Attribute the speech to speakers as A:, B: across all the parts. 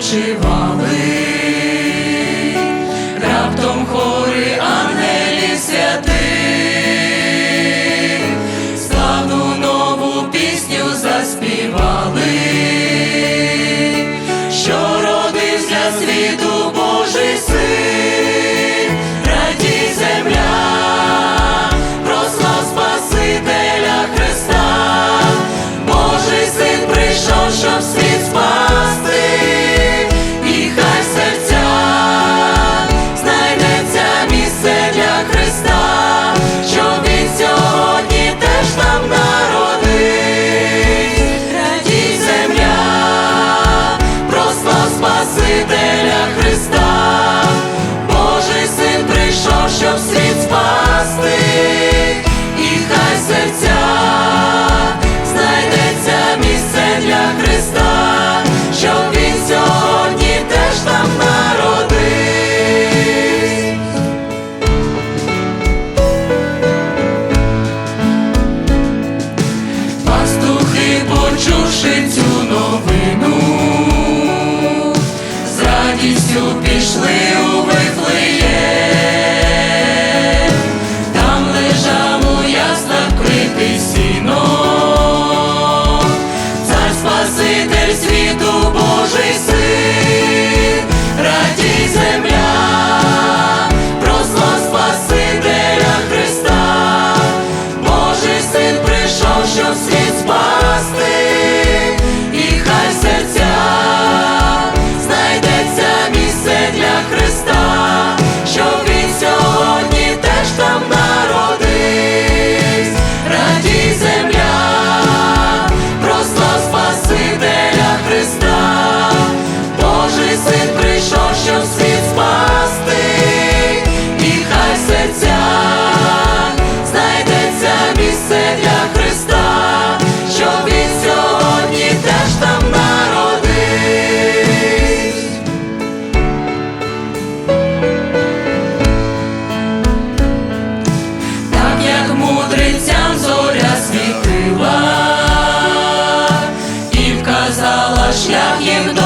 A: спочивали, раптом хори ангелі святих, славну нову пісню заспівали, що родився для світу Божий син, раді земля, прослав Спасителя Христа, Божий син прийшов, щоб світ. щоб світ спасти, і хай серця знайдеться місце для Христа, щоб він сьогодні теж там народив. Пастухи, почувши цю новину, з радістю пішли. love you,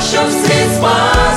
A: щоб світ спав.